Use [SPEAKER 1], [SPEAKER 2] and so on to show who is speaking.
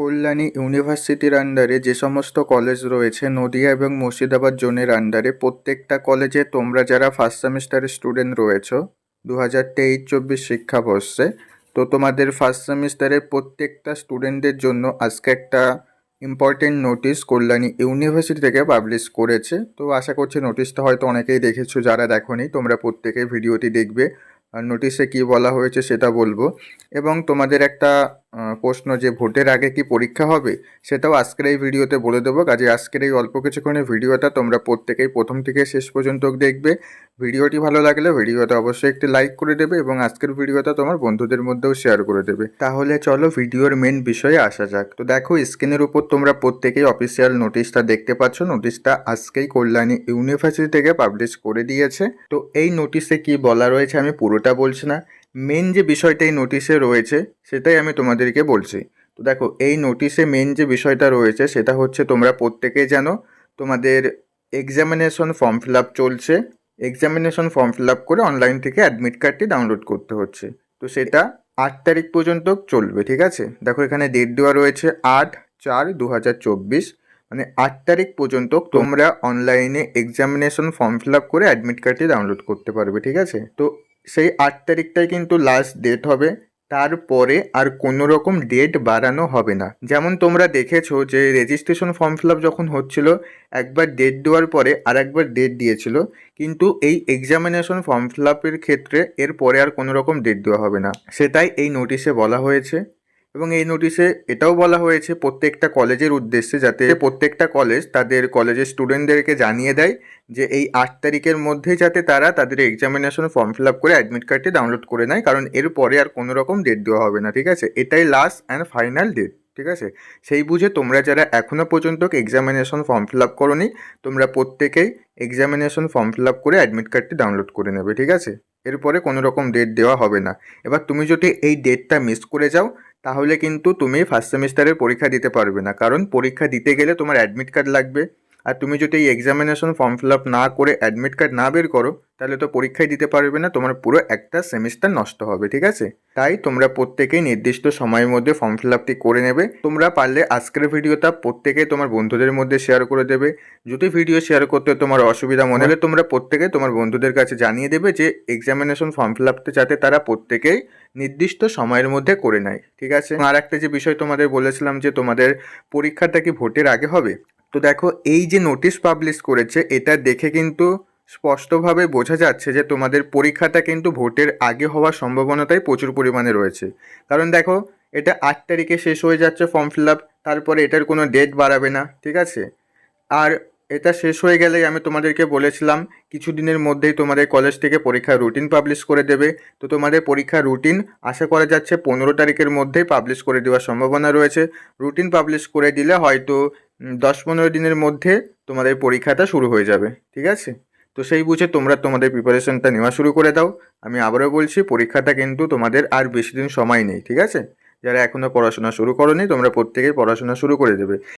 [SPEAKER 1] কল্যাণী ইউনিভার্সিটির আন্ডারে যে সমস্ত কলেজ রয়েছে, নদিয়া এবং মুর্শিদাবাদ জোনের আন্ডারে প্রত্যেকটা কলেজে তোমরা যারা ফার্স্ট সেমিস্টারের স্টুডেন্ট রয়েছো দু হাজার তেইশ চব্বিশ শিক্ষাবর্ষে, তো তোমাদের ফার্স্ট সেমিস্টারের প্রত্যেকটা স্টুডেন্টদের জন্য আজকে একটা ইম্পর্টেন্ট নোটিশ কল্যাণী ইউনিভার্সিটি থেকে পাবলিশ করেছে। তো আশা করছি নোটিশটা হয়তো অনেকেই দেখেছ, যারা দেখোনি, তোমরা প্রত্যেকেই ভিডিওটি দেখবে। আর নোটিশে কী বলা হয়েছে সেটা বলব। এবং তোমাদের একটা প্রশ্ন যে ভোটের আগে কি পরীক্ষা হবে, সেটাও আজকের এই ভিডিওতে বলে দেবো। কাজে আজকের এই অল্প কিছুক্ষণের ভিডিওটা তোমরা প্রত্যেকেই প্রথম থেকে শেষ পর্যন্ত দেখবে। ভিডিওটি ভালো লাগলে ভিডিওটা অবশ্যই একটি লাইক করে দেবে এবং আজকের ভিডিওটা তোমার বন্ধুদের মধ্যেও শেয়ার করে দেবে। তাহলে চলো ভিডিওর মেন বিষয়ে আসা যাক। তো দেখো, স্ক্রিনের উপর তোমরা প্রত্যেকেই অফিসিয়াল নোটিশটা দেখতে পাচ্ছ। নোটিশটা আজকেই কল্যাণী ইউনিভার্সিটি থেকে পাবলিশ করে দিয়েছে। তো এই নোটিশে কি বলা রয়েছে আমি পুরোটা বলছি না। মেন যে বিষয়টা এই নোটিশে রয়েছে, সেটাই আমি তোমাদেরকে বলছি। তো দেখো, এই নোটিশে মেন যে বিষয়টা রয়েছে, সেটা হচ্ছে তোমরা প্রত্যেকেই জানো, তোমাদের এক্সামিনেশন ফর্ম ফিল আপ চলছে। এক্সামিনেশন ফর্ম ফিল আপ করে অনলাইন থেকে অ্যাডমিট কার্ডটি ডাউনলোড করতে হচ্ছে। তো সেটা আট তারিখ পর্যন্ত চলবে, ঠিক আছে? দেখো, এখানে ডেট দেওয়া রয়েছে আট চার দু মানে আট তারিখ পর্যন্ত তোমরা অনলাইনে এক্সামিনেশন ফর্ম ফিল আপ করে অ্যাডমিট কার্ডটি ডাউনলোড করতে পারবে, ঠিক আছে? তো সেই আট তারিখটাই কিন্তু লাস্ট ডেট হবে। তারপরে আর কোনো রকম ডেট বাড়ানো হবে না। যেমন তোমরা দেখেছ যে রেজিস্ট্রেশন ফর্ম ফিল যখন হচ্ছিল, একবার ডেট দেওয়ার পরে আর একবার ডেট দিয়েছিল। কিন্তু এই এক্সামিনেশন ফর্ম ফিল ক্ষেত্রে এর পরে আর কোনো রকম ডেট দেওয়া হবে না। সেটাই এই নোটিশে বলা হয়েছে। এবং এই নোটিশে এটাও বলা হয়েছে প্রত্যেকটা কলেজের উদ্দেশ্যে যাতে প্রত্যেকটা কলেজ তাদের কলেজের স্টুডেন্টদেরকে জানিয়ে দেয় যে এই আট তারিখের মধ্যে যাতে তারা তাদের এক্সামিনেশন ফর্ম ফিল আপ করে অ্যাডমিট কার্ডটি ডাউনলোড করে নেয়। কারণ এর পরে আর কোনো রকম ডেট দেওয়া হবে না, ঠিক আছে? এটাই লাস্ট অ্যান্ড ফাইনাল ডেট ঠিক আছে? সেই বুঝে তোমরা যারা এখনও পর্যন্ত এক্সামিনেশন ফর্ম ফিল আপ করোনি, তোমরা প্রত্যেকেই এক্সামিনেশন ফর্ম ফিল আপ করে অ্যাডমিট কার্ডটি ডাউনলোড করে নেবে, ঠিক আছে? এরপরে কোনো রকম ডেট দেওয়া হবে না। এবার তুমি যদি এই ডেটটা মিস করে যাও তাহলে কিন্তু তুমি ফার্স্ট সেমিস্টারের পরীক্ষা দিতে পারবে না। কারণ পরীক্ষা দিতে গেলে তোমার অ্যাডমিট কার্ড লাগবে। আর তুমি যদি এই এক্সামিনেশন ফর্ম ফিল আপ না করে অ্যাডমিট কার্ড না বের করো, তাহলে তো পরীক্ষায় দিতে পারবে না, তোমার পুরো একটা সেমিস্টার নষ্ট হবে, ঠিক আছে? তাই তোমরা প্রত্যেকেই নির্দিষ্ট সময়ের মধ্যে ফর্ম ফিল আপটি করে নেবে। তোমরা পারলে আজকের ভিডিওটা প্রত্যেকেই তোমার বন্ধুদের মধ্যে শেয়ার করে দেবে। যদি ভিডিও শেয়ার করতে তোমার অসুবিধা মনে হলে তোমরা প্রত্যেকে তোমার বন্ধুদের কাছে জানিয়ে দেবে যে এক্সামিনেশন ফর্ম ফিল আপটা যাতে তারা প্রত্যেকেই নির্দিষ্ট সময়ের মধ্যে করে নেয়, ঠিক আছে? আর একটা যে বিষয় তোমাদের বলেছিলাম যে তোমাদের পরীক্ষাটা কি ভোটের আগে হবে? তো দেখো, এই যে নোটিশ পাবলিশ করেছে, এটা দেখে কিন্তু স্পষ্টভাবে বোঝা যাচ্ছে যে তোমাদের পরীক্ষাটা কিন্তু ভোটের আগে হওয়ার সম্ভাবনাটাই প্রচুর পরিমাণে রয়েছে। কারণ দেখো, এটা আট তারিখে শেষ হয়ে যাচ্ছে ফর্ম ফিল আপ তারপরে এটার কোনো ডেট বাড়াবে না, ঠিক আছে? আর এটা শেষ হয়ে গেলে আমি তোমাদেরকে বলেছিলাম, কিছু দিনের মধ্যেই তোমাদের কলেজ থেকে পরীক্ষার রুটিন পাবলিশ করে দেবে। তো তোমাদের পরীক্ষার রুটিন আশা করা যাচ্ছে পনেরো তারিখের মধ্যেই পাবলিশ করে দেওয়ার সম্ভাবনা রয়েছে। রুটিন পাবলিশ করে দিলে হয়তো দশ পনেরো দিনের মধ্যে তোমাদের পরীক্ষাটা শুরু হয়ে যাবে। ঠিক আছে? তো সেই বুঝে তোমরা তোমাদের প্রিপারেশনটা নেওয়া শুরু করে দাও। আমি আবারও বলছি, পরীক্ষাটা কিন্তু তোমাদের আর বেশি দিন সময় নেই। ঠিক আছে? যারা এখনও পড়াশোনা শুরু করোনি, তোমরা প্রত্যেকেই পড়াশোনা শুরু করে দেবে।